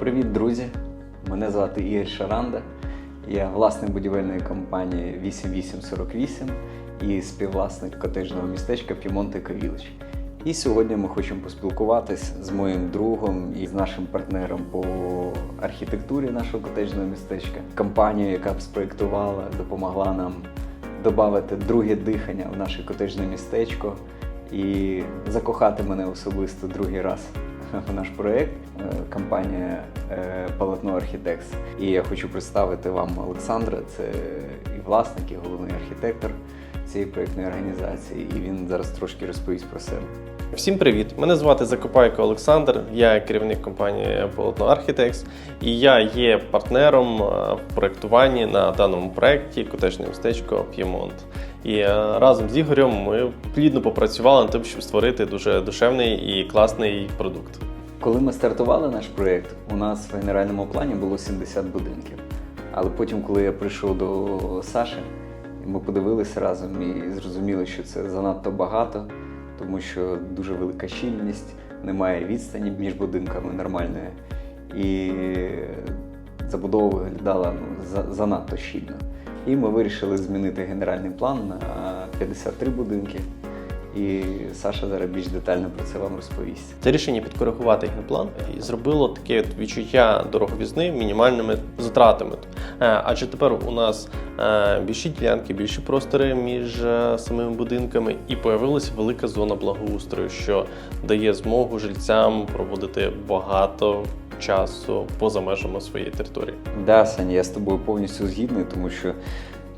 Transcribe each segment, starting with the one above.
Привіт, друзі! Мене звати Ігор Шаранда. Я власник будівельної компанії 8848 і співвласник котежного містечка Пімонте Кавілич. І сьогодні ми хочемо поспілкуватись з моїм другом і з нашим партнером по архітектурі нашого котежного містечка. Компанією, яка б спроєктувала, допомогла нам додати друге дихання в наше котежне містечко і закохати мене особисто другий раз в наш проєкт. Компанія е, Полотно Архітекс. І я хочу представити вам Олександра. Це і власник, і головний архітектор цієї проєктної організації. І він зараз трошки розповість про себе. Всім привіт! Мене звати Закопайко Олександр, я керівник компанії Полотно Architects, і я є партнером е, в проєктуванні на даному проєкті котежне містечко П'ємонт. І е, разом з Ігорем ми плідно попрацювали над тим, щоб створити дуже душевний і класний продукт. Коли ми стартували наш проєкт, у нас в генеральному плані було 70 будинків. Але потім, коли я прийшов до Саші, ми подивилися разом і зрозуміли, що це занадто багато, тому що дуже велика щільність, немає відстані між будинками нормальної. І забудова виглядала ну, за- занадто щільно. І ми вирішили змінити генеральний план на 53 будинки. І Саша зараз більш детально про це вам розповість. Це рішення підкоригувати генплан і зробило таке от відчуття дороговізни мінімальними затратами. Е, Адже тепер у нас е, більші ділянки, більші простори між е, самими будинками, і появилася велика зона благоустрою, що дає змогу жильцям проводити багато часу поза межами своєї території. Да, Саня, я з тобою повністю згідний, тому що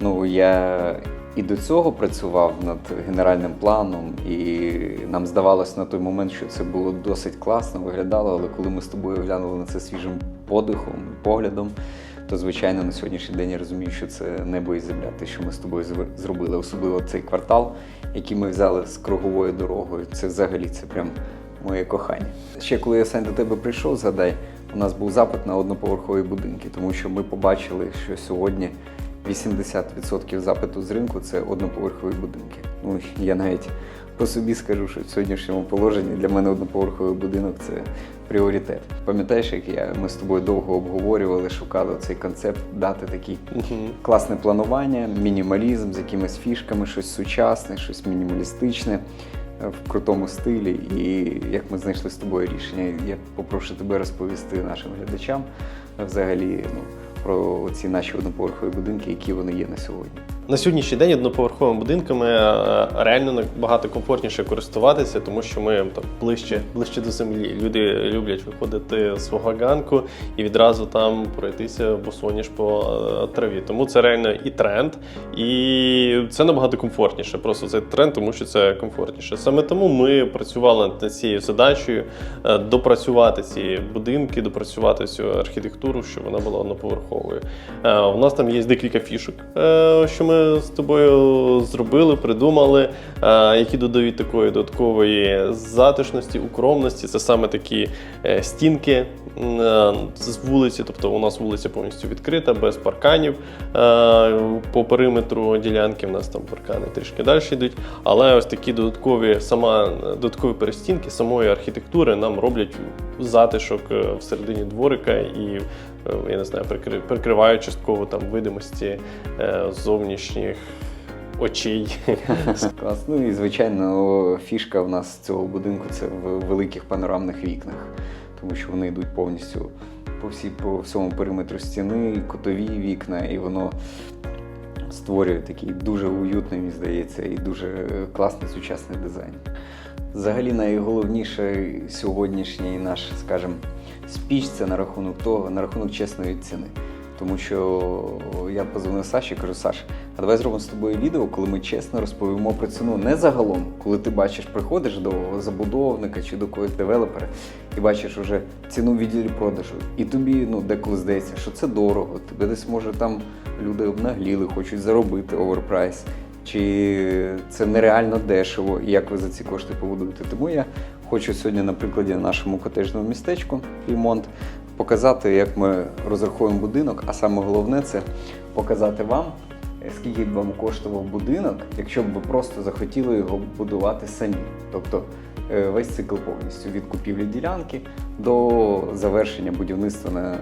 ну, я і до цього працював над генеральним планом, і нам здавалось на той момент, що це було досить класно, виглядало, але коли ми з тобою глянули на це свіжим подихом, і поглядом, то звичайно на сьогоднішній день я розумію, що це небо і земля, те, що ми з тобою зробили, особливо цей квартал, який ми взяли з круговою дорогою. Це взагалі це прям моє кохання. Ще коли я Сань, до тебе прийшов, згадай, у нас був запит на одноповерхові будинки, тому що ми побачили, що сьогодні 80% запиту з ринку це одноповерхові будинки. Ну я навіть по собі скажу, що в сьогоднішньому положенні для мене одноповерховий будинок це пріоритет. Пам'ятаєш, як я ми з тобою довго обговорювали, шукали цей концепт, дати такий класне планування, мінімалізм з якимись фішками, щось сучасне, щось мінімалістичне е, в крутому стилі. І як ми знайшли з тобою рішення, я попрошу тебе розповісти нашим глядачам е, взагалі ну, про ці наші одноповерхові будинки, які вони є на сьогодні. На сьогоднішній день одноповерховими будинками е, реально набагато комфортніше користуватися, тому що ми там ближче, ближче до землі. Люди люблять виходити з свого ганку і відразу там пройтися босоніж по е, траві. Тому це реально і тренд, і це набагато комфортніше. Просто це тренд, тому що це комфортніше. Саме тому ми працювали над цією задачею е, допрацювати ці будинки, допрацювати цю архітектуру, щоб вона була одноповерховою. У нас там є декілька фішок, що ми з тобою зробили, придумали, е, які додають такої додаткової затишності, укромності. Це саме такі е, стінки е, з вулиці, тобто у нас вулиця повністю відкрита, без парканів по периметру ділянки. У нас там паркани трішки далі йдуть. Але ось такі додаткові сама додаткові перестінки самої архітектури нам роблять затишок всередині дворика і я не знаю, прикри- прикривають частково там видимості е, зовнішніх очей. Клас. Ну і звичайно, фішка в нас цього будинку це в великих панорамних вікнах, тому що вони йдуть повністю по всій по всьому периметру стіни, і кутові вікна, і воно створює такий дуже уютний, мені здається, і дуже класний сучасний дизайн. Взагалі, найголовніший сьогоднішній наш, скажімо, спіч це на рахунок того, на рахунок чесної ціни. Тому що я позвонив Саші, кажу, Саш, а давай зробимо з тобою відео, коли ми чесно розповімо про ціну не загалом, коли ти бачиш, приходиш до забудовника чи до когось девелопера і бачиш уже ціну в відділі продажу. І тобі ну, деколи здається, що це дорого. Тебе десь може там люди обнагліли, хочуть заробити оверпрайс. Чи це нереально дешево, і як ви за ці кошти побудуєте? Тому я хочу сьогодні на прикладі нашому котежному містечку Пімонт показати, як ми розраховуємо будинок, а саме головне це показати вам, е, скільки б вам коштував будинок, якщо б ви просто захотіли його будувати самі. Тобто е, весь цикл повністю від купівлі ділянки до завершення будівництва на,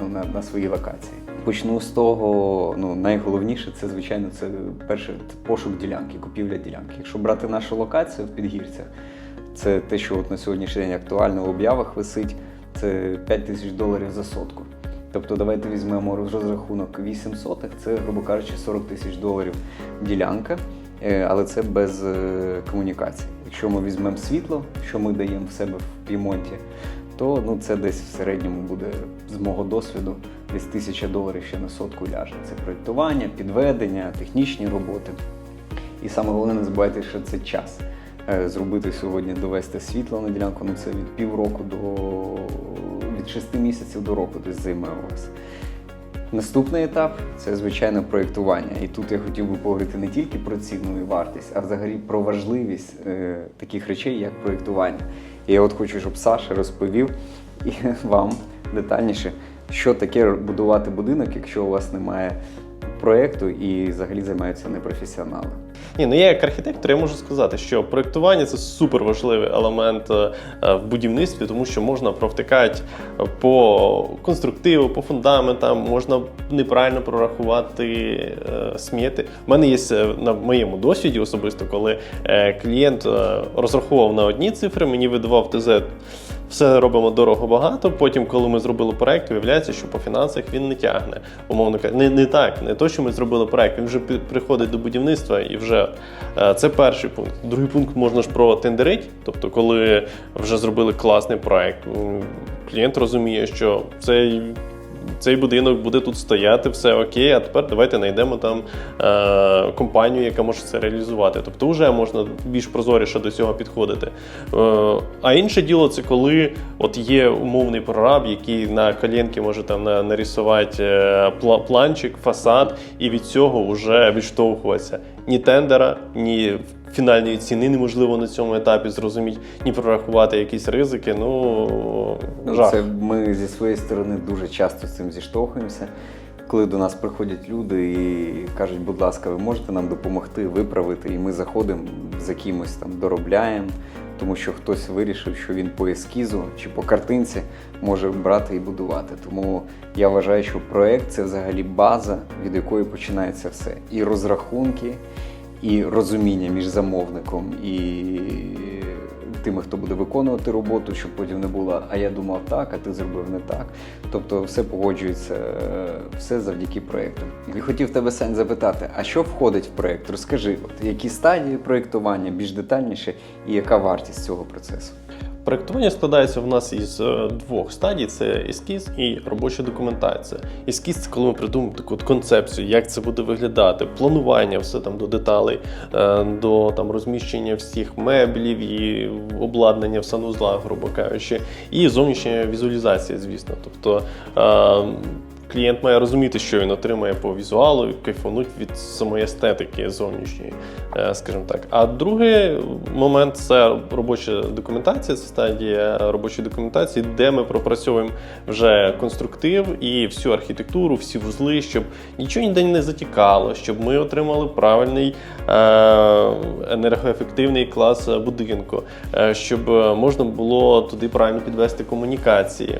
ну, на, на своїй локації. Почну з того, ну найголовніше це, звичайно, це перше пошук ділянки, купівля ділянки. Якщо брати нашу локацію в Підгірцях, це те, що от на сьогоднішній день актуально в об'явах висить, це 5 тисяч доларів за сотку. Тобто давайте візьмемо розрахунок 8 соток, це, грубо кажучи, 40 тисяч доларів ділянка, е, але це без е, комунікацій. Якщо ми візьмемо світло, що ми даємо в себе в Пімонті, то ну, це десь в середньому буде з мого досвіду десь тисяча доларів ще на сотку ляже. Це проєктування, підведення, технічні роботи. І саме головне, не забувайте, що це час. Е, Зробити сьогодні, довести світло на ділянку, ну це від півроку до від шести місяців до року десь займе у вас. Наступний етап це звичайно проєктування. І тут я хотів би поговорити не тільки про ціну і вартість, а взагалі про важливість е, таких речей, як проєктування. І я от хочу, щоб Саша розповів вам детальніше, що таке будувати будинок, якщо у вас немає проєкту і взагалі займаються непрофесіонали. Ні, ну я як архітектор, я можу сказати, що проєктування це супер важливий елемент е, е, в будівництві, тому що можна провтикати по конструктиву, по фундаментам, можна неправильно прорахувати е, сміти. У мене є на моєму досвіді особисто, коли клієнт розраховував на одні цифри, мені видавав ТЗ. Все робимо дорого багато. Потім, коли ми зробили проект, виявляється, що по фінансах він не тягне. Умовно кажучи, не, не так, не то, що ми зробили проект. Він вже приходить до будівництва і вже е, це перший пункт. Другий пункт можна ж протендерить. Тобто, коли вже зробили класний проект, клієнт розуміє, що цей. Цей будинок буде тут стояти, все окей, а тепер давайте знайдемо там е, компанію, яка може це реалізувати. Тобто, вже можна більш прозоріше до цього підходити. Е, а інше діло це коли от є умовний прораб, який на коленки може там на, нарисувати е, планчик, фасад, і від цього вже відштовхуватися. Ні тендера, ні фінальної ціни неможливо на цьому етапі зрозуміти, ні прорахувати якісь ризики. Ну, Ну, жах. Це ми зі своєї сторони дуже часто з цим зіштовхуємося. Коли до нас приходять люди і кажуть, будь ласка, ви можете нам допомогти виправити, і ми заходимо за якимось там доробляємо, тому що хтось вирішив, що він по ескізу чи по картинці може брати і будувати. Тому я вважаю, що проект це взагалі база, від якої починається все. І розрахунки, і розуміння між замовником і тими, хто буде виконувати роботу, щоб потім не було, а я думав так, а ти зробив не так. Тобто все погоджується, е, все завдяки проєкту. І хотів тебе Сань запитати, а що входить в проєкт? Розкажи, от які стадії проєктування більш детальніше і яка вартість цього процесу? Проектування складається в нас із е, двох стадій: це ескіз і робоча документація. Ескіз це коли ми придумуємо таку концепцію, як це буде виглядати, планування, все там до деталей, е, до там розміщення всіх меблів і обладнання в санузлах, грубо кажучи, і зовнішня візуалізація, звісно. Тобто е, клієнт має розуміти, що він отримає по візуалу, і кайфануть від самої естетики зовнішньої, е, скажімо так. А другий момент це робоча документація, це стадія робочої документації, де ми пропрацьовуємо вже конструктив і всю архітектуру, всі вузли, щоб нічого ніде не затікало, щоб ми отримали правильний е, енергоефективний клас будинку, е, щоб можна було туди правильно підвести комунікації.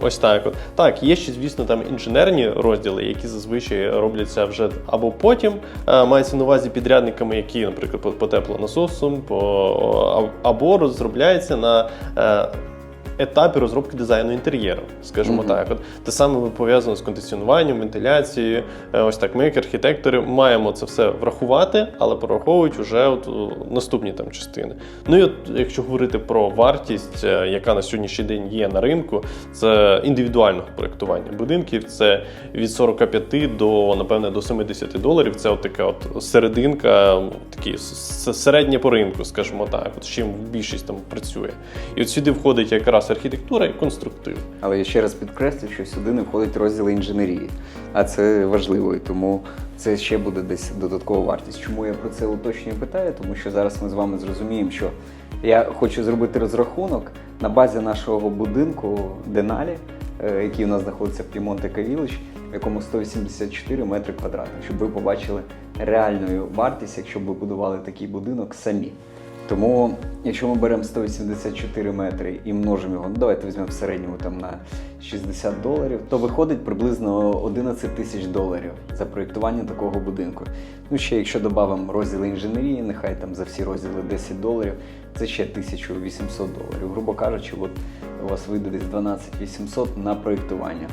Ось так. От. Так, є ще, звісно, там інженерні розділи, які зазвичай робляться вже або потім, е, мається на увазі підрядниками, які, наприклад, по, теплонасосам, по, або розробляється на. Е, Етапі розробки дизайну інтер'єру, скажімо Мгм. так, от те саме пов'язано з кондиціонуванням, вентиляцією. Е, Ось так, ми, як архітектори, маємо це все врахувати, але прораховують вже от наступні там частини. Ну і от якщо говорити про вартість, е, яка на сьогоднішній день є на ринку, це індивідуального проєктування будинків. Це від 45 до напевне до 70 доларів. Це от така от серединка, такі с- середнє по ринку, скажімо так, от з чим більшість там працює. І от сюди входить якраз архітектура і конструктив. Але я ще раз підкреслю, що сюди не входить розділ інженерії, а це важливо, і тому це ще буде десь додаткова вартість. Чому я про це уточнюю питаю? Тому що зараз ми з вами зрозуміємо, що я хочу зробити розрахунок на базі нашого будинку Деналі, е, який у нас знаходиться в Пімонте Кавілич, в якому 184 метри квадратних, щоб ви побачили реальну вартість, якщо б ви будували такий будинок самі. Тому, якщо ми беремо 184 метри і множимо його, ну давайте візьмемо в середньому там на 60 доларів, то виходить приблизно 11 тисяч доларів за проєктування такого будинку. Ну ще якщо додамо розділи інженерії, нехай там за всі розділи 10 доларів, це ще 1800 доларів. Грубо кажучи, от у вас вийде десь 12 800 на проєктування.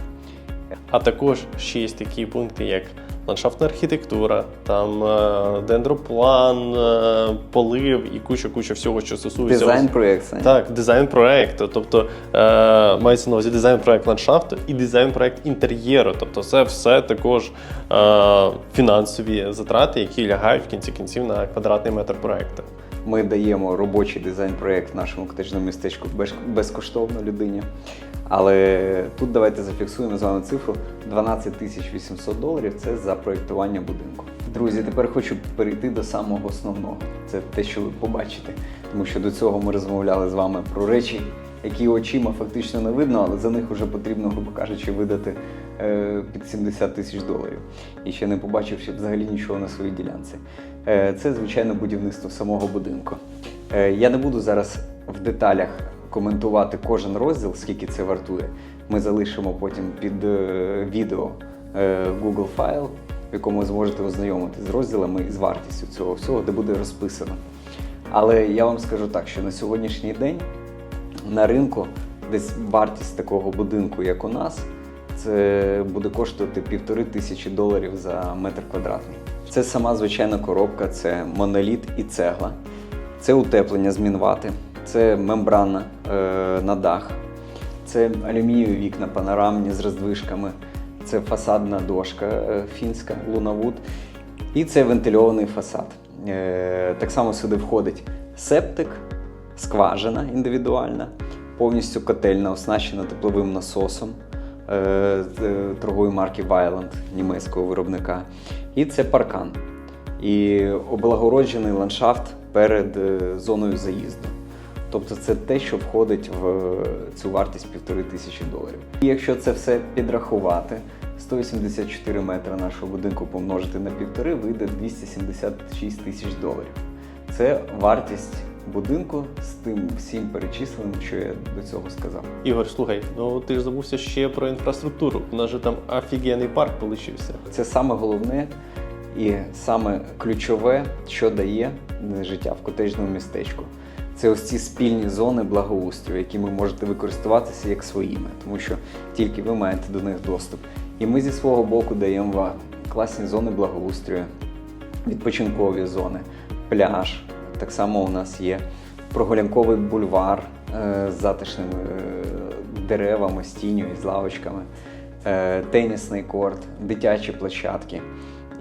А також ще є такі пункти, як ландшафтна архітектура, там е, дендроплан, е, полив і куча-куча всього, що стосується Дизайн проєкт. Так, дизайн проекту. Тобто е, мається на увазі дизайн проект ландшафту і дизайн проект інтер'єру. Тобто, це все також фінансові затрати, які лягають в кінці кінців на квадратний метр проекту. Ми даємо робочий дизайн-проєкт нашому котежному містечку без- безкоштовно людині. Але тут давайте зафіксуємо з вами цифру 12 тисяч 800 доларів це за проєктування будинку. Друзі, тепер хочу перейти до самого основного. Це те, що ви побачите. Тому що до цього ми розмовляли з вами про речі, які очима фактично не видно, але за них вже потрібно, грубо кажучи, видати е, під 70 тисяч доларів. І ще не побачивши взагалі нічого на своїй ділянці. Е, це, звичайно, будівництво самого будинку. Е, я не буду зараз в деталях коментувати кожен розділ, скільки це вартує. Ми залишимо потім під е, відео е, Google файл, в якому ви зможете ознайомитися з розділами і з вартістю цього всього, де буде розписано. Але я вам скажу так, що на сьогоднішній день на ринку десь вартість такого будинку, як у нас, це буде коштувати півтори тисячі доларів за метр квадратний. Це сама звичайна коробка, це моноліт і цегла, це утеплення з мінвати, це мембрана е, на дах, це алюмінієві вікна панорамні з роздвижками, це фасадна дошка е, фінська Лунавуд, і це вентильований фасад. Е, так само сюди входить септик, скважина індивідуальна, повністю котельна, оснащена тепловим насосом е, е, торгової марки Violand німецького виробника. І це паркан. І облагороджений ландшафт перед е, зоною заїзду. Тобто це те, що входить в е, цю вартість півтори тисячі доларів. І якщо це все підрахувати, 184 метри нашого будинку помножити на півтори, вийде 276 тисяч доларів. Це вартість будинку з тим всім перечисленим, що я до цього сказав. Ігор, слухай, ну ти ж забувся ще про інфраструктуру. У нас же там офігенний парк получився. Це саме головне і саме ключове, що дає життя в котежному містечку. Це ось ці спільні зони благоустрою, ви можете використовуватися як своїми, тому що тільки ви маєте до них доступ. І ми зі свого боку даємо вам класні зони благоустрою, відпочинкові зони, пляж. Так само у нас є прогулянковий бульвар е, з затишними е, деревами, з тінню і з лавочками, е, тенісний корт, дитячі площадки.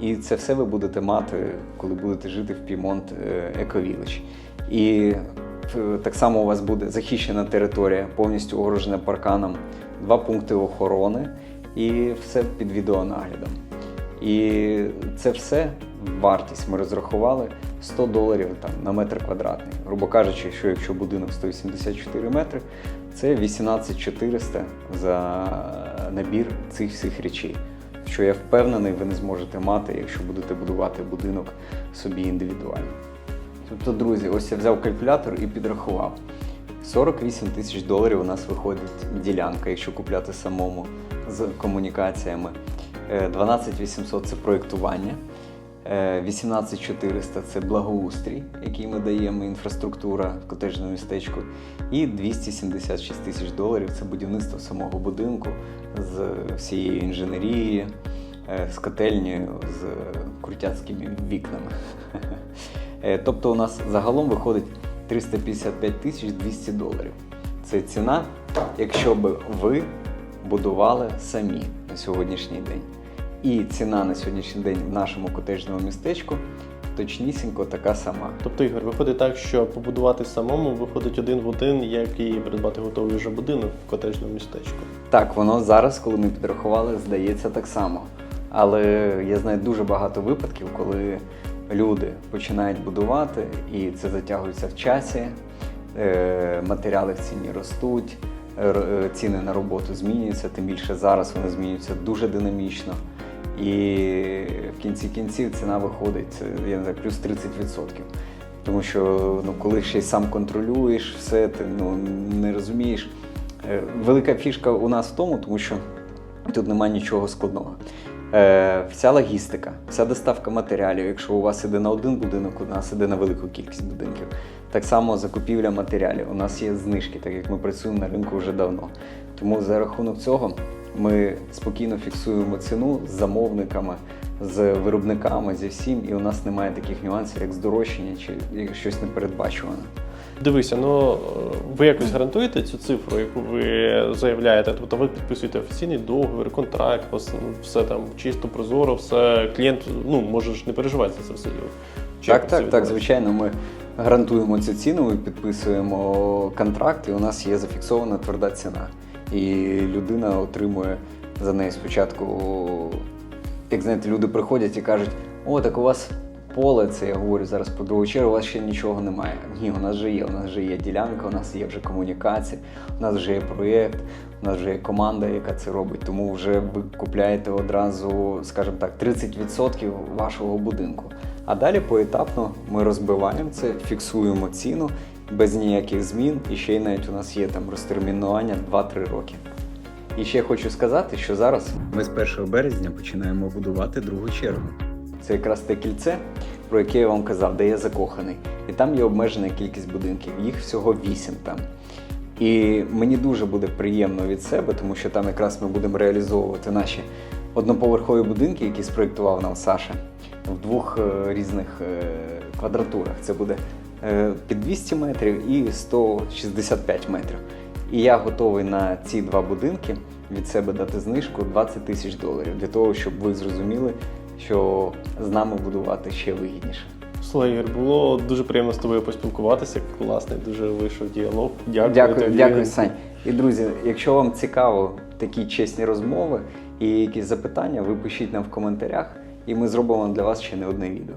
І це все ви будете мати, коли будете жити в Пімонт Ековілич. І так само у вас буде захищена територія, повністю огорожена парканом, два пункти охорони і все під відеонаглядом. І це все вартість ми розрахували 100 доларів там, на метр квадратний. Грубо кажучи, що якщо будинок 184 метри, це 18 400 за набір цих всіх речей. Що я впевнений, ви не зможете мати, якщо будете будувати будинок собі індивідуально. Тобто, друзі, ось я взяв калькулятор і підрахував. 48 тисяч доларів у нас виходить ділянка, якщо купляти самому з комунікаціями. Е, 12 800 – це проєктування. Е, 18 400 – це благоустрій, який ми даємо, інфраструктура в котежному містечку. І 276 тисяч доларів це будівництво самого будинку з всією інженерією, е, з котельнею, з крутяцькими вікнами. Е, Тобто у нас загалом виходить 355 тисяч 200 доларів. Це ціна, якщо б ви будували самі на сьогоднішній день. І ціна на сьогоднішній день в нашому котежному містечку точнісінько така сама. Тобто, Ігор, виходить так, що побудувати самому виходить один в один, як і придбати готовий вже будинок в котежному містечку. Так, воно зараз, коли ми підрахували, здається так само. Але я знаю дуже багато випадків, коли люди починають будувати, і це затягується в часі, е, матеріали в ціні ростуть, е, ціни на роботу змінюються, тим більше зараз вони змінюються дуже динамічно. І в кінці кінців ціна виходить, я не знаю, плюс 30%. Тому що ну, коли ще й сам контролюєш все, ти ну, не розумієш. Е, Велика фішка у нас в тому, тому що тут немає нічого складного. Е, вся логістика, вся доставка матеріалів, якщо у вас іде на один будинок, у нас іде на велику кількість будинків. Так само закупівля матеріалів. У нас є знижки, так як ми працюємо на ринку вже давно. Тому за рахунок цього ми спокійно фіксуємо ціну з замовниками, з виробниками, зі всім, і у нас немає таких нюансів, як здорожчання чи щось непередбачуване. Дивися, ну ви якось гарантуєте цю цифру, яку ви заявляєте? Тобто ви підписуєте офіційний договір, контракт, все там чисто, прозоро, все клієнт ну може ж не переживати за це все. Чи Так, так, так, звичайно, ми гарантуємо цю ціну, ми підписуємо контракт, і у нас є зафіксована тверда ціна. І людина отримує за неї спочатку, як знаєте, люди приходять і кажуть, о, так у вас поле, це я говорю зараз про другу чергу, у вас ще нічого немає. Ні, у нас вже є, у нас вже є ділянка, у нас є вже комунікація, у нас вже є проєкт, у нас вже є команда, яка це робить. Тому вже ви купляєте одразу, скажімо так, 30% вашого будинку. А далі поетапно ми розбиваємо це, фіксуємо ціну без ніяких змін. І ще й навіть у нас є там розтермінування 2-3 роки. І ще хочу сказати, що зараз ми з 1 березня починаємо будувати другу чергу. Це якраз те кільце, про яке я вам казав, де я закоханий. І там є обмежена кількість будинків, їх всього 8 там. І мені дуже буде приємно від себе, тому що там якраз ми будемо реалізовувати наші одноповерхові будинки, які спроєктував нам Саша в двох е, різних е, квадратурах. Це буде е, під 200 метрів і 165 метрів. І я готовий на ці два будинки від себе дати знижку 20 тисяч доларів для того, щоб ви зрозуміли, що з нами будувати ще вигідніше. Славір, було дуже приємно з тобою поспілкуватися. Класний, дуже вийшов діалог. Дякую. Дякую, тобі. дякую, Сань. І друзі, якщо вам цікаво такі чесні розмови і якісь запитання, ви пишіть нам в коментарях, і ми зробимо для вас ще не одне відео.